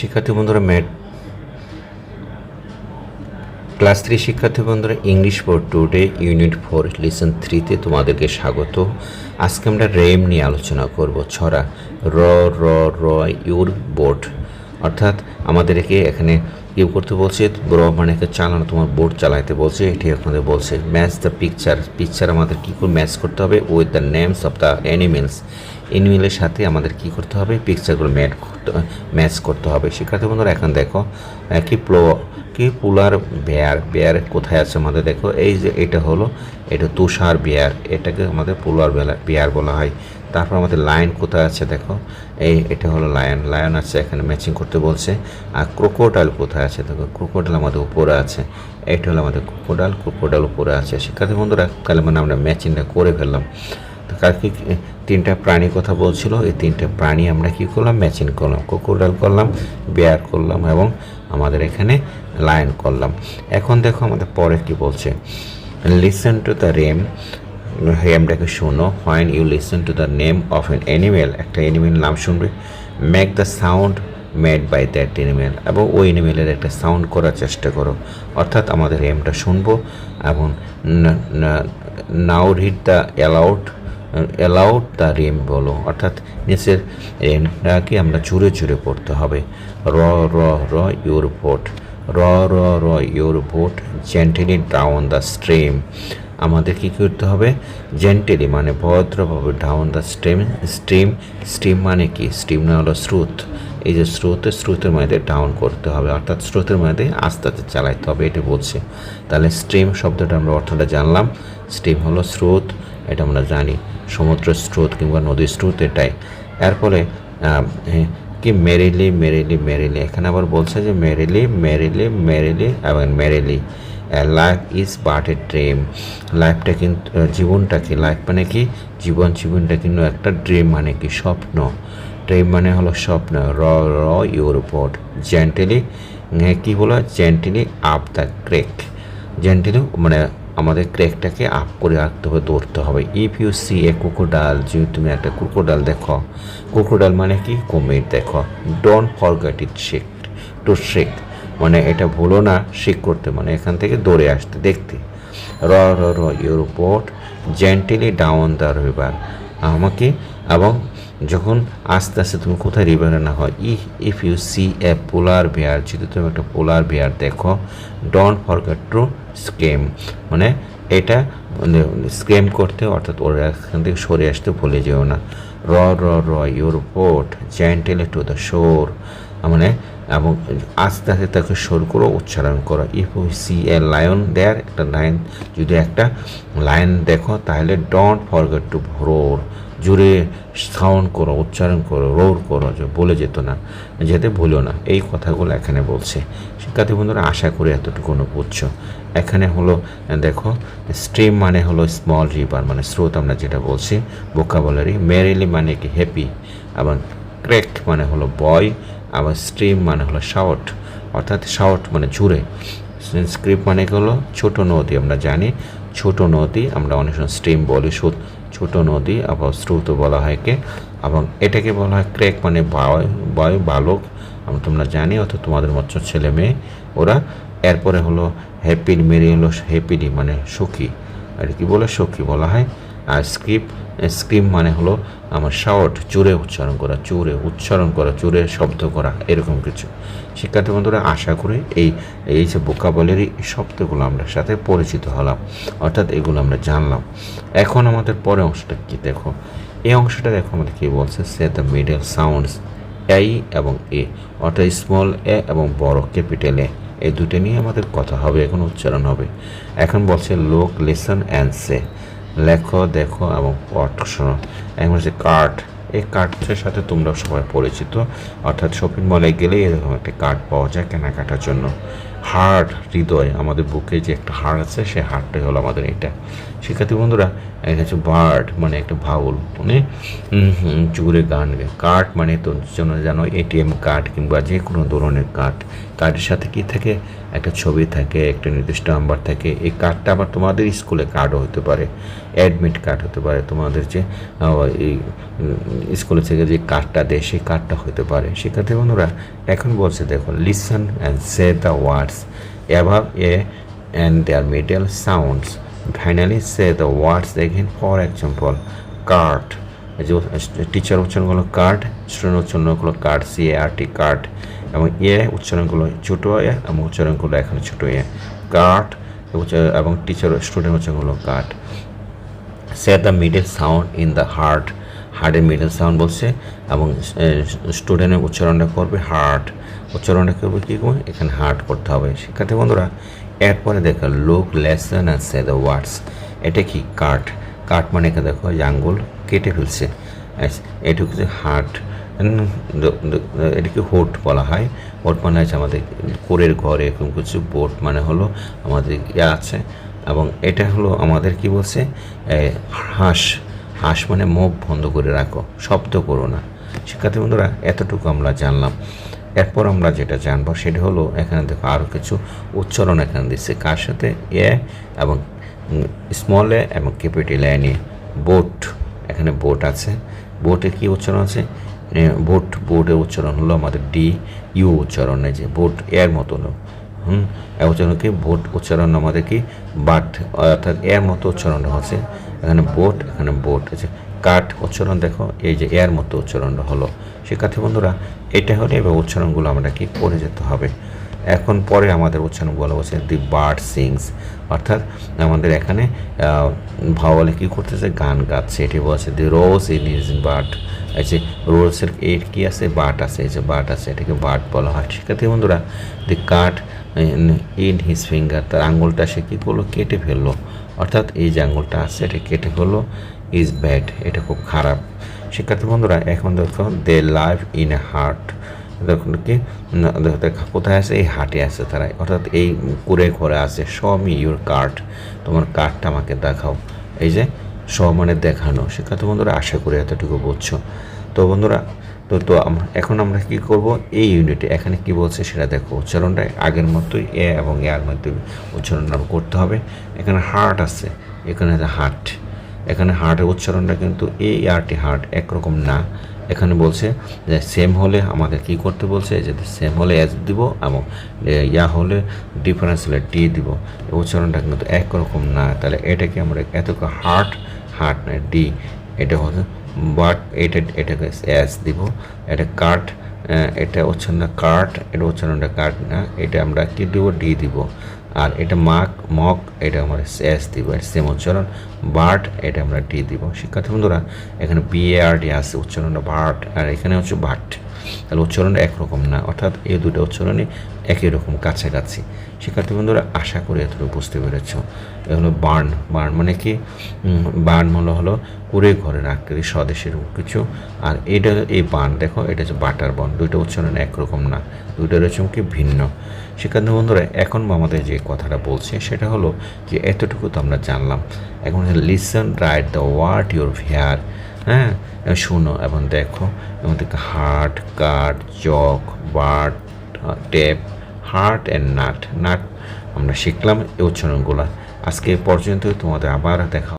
শিক্ষার্থী বন্ধুরা mat class three শিক্ষার্থী বন্ধুরা English for today unit four lesson থ্রিতে তোমাদেরকে স্বাগত। আজকে আমরা রেম নিয়ে আলোচনা করব, ছড়া, র র র, ইউর, বোর্ড। অর্থাৎ আমাদেরকে এখানে ইউ করতে বলছে, র মানে চালানো, তোমার বোর্ড চালাইতে বলছে, এটি আপনাদের বলছে ম্যাচ দ্য পিকচার পিকচার আমাদের কী করে ম্যাচ করতে হবে? With the names of the animals অ্যানিমেলের সাথে আমাদের কি করতে হবে? পিকচারগুলো ম্যাট ম্যাচ করতে হবে। শিক্ষার্থী বন্ধুরা, এখন দেখো কি প্লো, কি পুলার বেয়ার বেয়ার কোথায় আছে আমাদের? দেখো, এই যে এটা হলো, এটা তুষার বেয়ার এটাকে আমাদের পুলার বেয়ার বলা হয়। তারপর আমাদের লায়ন কোথায় আছে দেখো? এই, এটা হলো লায়ন লায়ন আছে, এখানে ম্যাচিং করতে বলছে। আর ক্রোকোডাইল কোথায় আছে দেখো? ক্রোকোডাইল আমাদের উপরে আছে। এটা হলো আমাদের ক্রোকোডাইল ক্রোকোডাইল উপরে আছে। শিক্ষার্থী বন্ধুরা তাহলে মানে আমরা ম্যাচিংটা করে ফেললাম। তো কার কি তিনটা প্রাণী কথা বলছিল। এই তিনটা প্রাণী আমরা কি করলাম? ম্যাচিং করলাম ক্রোকোডাইল করলাম বেয়ার করলাম এবং আমাদের এখানে লায়ন করলাম। এখন দেখো আমাদের পরে কি বলছে। লিসেন টু দ্য রেম হেমটাকে শোনো। When you listen to the name of an animal একটা অ্যানিমেল নাম শুনবে। Make the sound made by that animal এবং ওই অ্যানিমেলের একটা সাউন্ড করার চেষ্টা করো। অর্থাৎ আমাদের এমটা শুনব এবং now read the aloud aloud the rhyme বলো অর্থাৎ নিচের রেমটাকে আমরা জুড়ে জুড়ে পড়তে হবে। র row row your boat row row row your boat gently down the stream আমাদের কী করতে হবে? জেন্টেলি মানে ভদ্রভাবে down the stream stream stream মানে কি? স্ট্রিম না হলো স্রোত। এই যে স্রোতে স্রোতের মধ্যে ডাউন করতে হবে, অর্থাৎ স্রোতের মধ্যে আস্তে আস্তে চালাইতে হবে, এটা বলছে। তাহলে স্ট্রিম শব্দটা আমরা অর্থটা জানলাম। স্ট্রিম হলো স্রোত, এটা আমরা জানি। সমুদ্র স্রোত কিংবা নদীর স্রোত এটাই। আহ, হ্যাঁ, কি মেরিলি মেরিলি মেরিলি। এখানে আবার বলছে যে মেরিলি মেরিলি মেরিলি এবং merrily. Life is but a dream. লাইফটা কিন্তু জীবনটা কি? লাইফ মানে কি? জীবন জীবনটা কিন্তু একটা ড্রিম মানে কি? স্বপ্ন। ড্রিম মানে হলো স্বপ্ন। র র ইউর বোর্ড। জেন্টেলি কি বলো জেন্টেলি আপ দ্য ক্রেক। জেন্টেলি মানে আমাদের ক্রেকটাকে আপ করে রাখতে হবে দৌড়তে হবে। ইফ ইউ সি এ কুকুরডাল যদি তুমি একটা কুকুরডাল দেখো কুকুরডাল মানে কি? কুমির দেখো। Don't forget it shake to shake মানে এটা ভুলো না শেক করতে। মানে এখান থেকে দৌড়ে আসতে, দেখতে। Row row row your boat gently down the river আমাকে এবং যখন আস্তে আস্তে তুমি কোথায় রিভারে না হয় ই if you see a polar bear যদি তুমি একটা পোলার বেয়ার দেখো ডোন্ট ফরগেট টু স্কেম মানে এটা স্কেম করতে, অর্থাৎ ওরা এখান থেকে সরে আসতে ভুলে যেও না। Row row row your boat gently to the shore মানে এবং আস্তে আস্তে তাকে সর করো উচ্চারণ করো। If you see a lion there একটা লাইন যদি একটা লাইন দেখো, তাহলে ডোন্ট ফরগেট টু রোর জুড়ে সাউন্ড করো, উচ্চারণ করো, রোর করো, যে বলে যেত না, যেতে ভুলো না। এই কথাগুলো এখানে বলছে। শিক্ষার্থী বন্ধুরা, আশা করি এতটুকু বুঝছ এখানে হলো, দেখো স্ট্রিম মানে হলো স্মল রিভার মানে স্রোত আমরা যেটা বলছি বোকাবলারি মেরিলি মানে কি হ্যাপি এবং ক্রেক মানে হলো বয় আবার স্ট্রিম মানে হলো শাউট অর্থাৎ শাউট মানে জুড়ে স্ক্রিপ্ট মানে হলো? ছোট নদী আমরা জানি, ছোট নদী আমরা অনেক সময় স্ট্রিম বলি ছোট নদী, আবার স্রোত বলা হয় কে এবং এটাকে বলা হয় ক্রেক মানে বয় বয়, বালক। আমরা তোমরা জানি, অর্থাৎ তোমাদের মতো ছেলে মেয়ে, ওরা। এরপরে হলো হ্যাপির মেরি হলো হ্যাপিডি মানে সখী। আর কি বলে? সখী বলা হয়। আর স্ক্রিপ্ট স্ক্রিম মানে হলো আমার শাওট জোরে উচ্চারণ করা জোরে উচ্চারণ করা জোরে শব্দ করা, এরকম কিছু। শিক্ষার্থী বন্ধুরা, আশা করি এই এই যে বোকাবলের এই শব্দগুলো আমরা সাথে পরিচিত হলাম, অর্থাৎ এগুলো আমরা জানলাম। এখন আমাদের পরে অংশটা কি দেখো? এই অংশটা দেখো আমাদের কী বলছে? সে দ্য মিডল সাউন্ডস এই এবং এ অর্থাৎ স্মল এ এবং বড় ক্যাপিটাল এ এই দুটো নিয়ে আমাদের কথা হবে, এখন উচ্চারণ হবে। এখন বলছে লোক লিসন অ্যান্ড সে লেখো, দেখো এবং পট শোনো। এখন হচ্ছে কার্ড এই কার্ডের সাথে তোমরা সবাই পরিচিত। অর্থাৎ শপিং মলে গেলে এরকম একটা কার্ড পাওয়া যায় কেনাকাটার জন্য। হার্ট হৃদয়, আমাদের বুকে যে একটা হাড় আছে, সেই হাড়টাই হলো আমাদের এটা। শিক্ষার্থী বন্ধুরা এটা হচ্ছে বার্ড মানে একটা ভাউল মানে হুম, গান কার্ড মানে তো জন্য জানো এটিএম কার্ড কিংবা যে কোনো ধরনের কার্ড কার্ডের সাথে কি থাকে? একটা ছবি থাকে একটা নির্দিষ্ট নাম্বার থাকে। এই কার্ডটা আবার তোমাদের স্কুলে কার্ডও হতে পারে। অ্যাডমিট কার্ড হতে পারে। তোমাদের যে এই স্কুলে থেকে যে কার্ডটা দেয় সেই কার্ডটা হতে পারে। শিক্ষার্থী বন্ধুরা এখন বলছে দেখো listen and say the words above A and their middle sounds finally say the words again for example card যে টিচার উচ্চারণগুলো card student উচ্চারণগুলো card C A R T card এবং এ উচ্চারণগুলো ছোটো এ এবং উচ্চারণগুলো এখানে ছোটো এ কার্ড এবং teacher student উচ্চারণগুলো card say the middle sound in the heart হার্টের মিডল সাউন্ড বলছে, এবং স্টুডেন্টের উচ্চারণটা করবে হার্ট উচ্চারণটা করবে কী করবে? এখানে হার্ট করতে হবে। শিক্ষার্থী বন্ধুরা এরপরে দেখো look lesson and say the words এটা কি? কাট কাট মানে দেখো আঙ্গুল কেটে ফেলছে। এটুকু যে হার্ট এটাকে হোট বলা হয়? হোট মানে হচ্ছে আমাদের কোরের ঘরে, এরকম কিছু বোট মানে হলো আমাদের ইয়ে আছে। এবং এটা হলো আমাদের কি বলছে? হাঁস। হাঁস মানে মুখ বন্ধ করে রাখো, শব্দ করো না। শিক্ষার্থী বন্ধুরা, এতটুকু আমরা জানলাম। এরপর আমরা যেটা জানব সেটা হলো, এখানে দেখো আরও কিছু উচ্চারণ এখানে দিচ্ছে। কার সাথে? এ এবং স্মল এ এবং ক্যাপিটাল এ নিয়ে বোট। এখানে বোট আছে। বোটে কি উচ্চারণ আছে? বোট বোর্ডের উচ্চারণ হলো আমাদের ডি, ইউ উচ্চারণ যে বোট এর মতো হলো হুম উচ্চারণ কি? বোট উচ্চারণ আমাদের কি? বাট, অর্থাৎ এর মতো উচ্চারণ হচ্ছে। এখানে বোট এখানে বোট। আছে কাঠ উচ্চারণ দেখো, এই যে এর মতো উচ্চারণটা হলো। শিক্ষার্থী বন্ধুরা, এটা হলে এবার উচ্চারণগুলো আমরা কি করে যেতে হবে। এখন পরে আমাদের উচ্চারণগুলো বলছে দি বার্ড সিংস অর্থাৎ আমাদের এখানে ভাওয়ালে কী করতেছে? গান গাচ্ছে। এটি বলছে the rose in is bird এই যে রোজের এর কী আছে? বাট আছে। এই যে বাট আছে, এটাকে বাট বলা হয়। শিক্ষার্থী বন্ধুরা the cut in his finger তার আঙুলটা সে কী করল? কেটে ফেলল। অর্থাৎ এই যে আঙুলটা আছে, এটা কেটে ফেলল। ইজ ব্যাড এটা খুব খারাপ। শিক্ষার্থী বন্ধুরা, এখন দেখো they live in a heart দেখুন কি কোথায় আছে? এই হাটে আছে তারা। অর্থাৎ এই কুড়ে ঘরে আছে। শ মি ইউর কার্ড তোমার কার্ডটা আমাকে দেখাও। এই যে শ মানে দেখানো। শিক্ষার্থী বন্ধুরা, আশা করি এতটুকু বুঝছ। তো বন্ধুরা, তো তো আমরা এখন আমরা কি করব? এই ইউনিটে এখানে কি বলছে সেটা দেখো। উচ্চারণটা আগের মতোই, এ এবং এর মধ্যে উচ্চারণ করতে হবে। এখানে হার্ট আছে। এখানে হার্ট এখানে হার্টের উচ্চারণটা কিন্তু এই আরটি হার্ট একরকম না। এখানে বলছে যে সেম হলে আমাদের কি করতে বলছে? যে সেম হলে এস দিব এবং ইয়া হলে ডিফারেন্স হলে টি দিব। উচ্চারণটা কিন্তু একরকম না। তাহলে এটাকে আমরা এত হার্ট হার্ট না ডি এটা হচ্ছে বাট এটা, এটাকে এস দিব। এটা কাট এটা উচ্চারণটা কার্ট এটা উচ্চারণটা কাট না। এটা আমরা কি দিব? ডি দিব। আর এটা মাক মক এটা আমরা এস দিব সেম উচ্চারণ। বার্ট এটা আমরা ডি দিব। শিক্ষার্থী বন্ধুরা, এখানে বিএআরডি আছে, উচ্চারণটা বার্ট আর এখানে হচ্ছে বাট। তাহলে উচ্চারণটা একরকম না, অর্থাৎ এই দুটো উচ্চারণই একই রকম কাছাকাছি। শিক্ষার্থী বন্ধুরা, আশা করি এতটুকু বুঝতে পেরেছ। এ হলো বার্ন। বার্ন মানে কি? বার্ন হলো হলো কুড়ে ঘরের আকৃতি, স্বদেশের কিছু। আর এটা এই বান দেখো, এটা হচ্ছে বাটার বন দুইটা উচ্চারণ একরকম না দুইটা রয়েছে কি ভিন্ন। শিক্ষার্থী বন্ধুরা, এখন আমাদের যে কথাটা বলছে, সেটা হলো যে এতটুকু তো আমরা জানলাম। এখন listen write the word your hair হ্যাঁ? শোনো এবং দেখো এবং দেখো heart cut chalk bat tape heart and nut nut আমরা শিখলাম এই উচ্চারণগুলো। আজকে পর্যন্ত তোমাদের আবার দেখা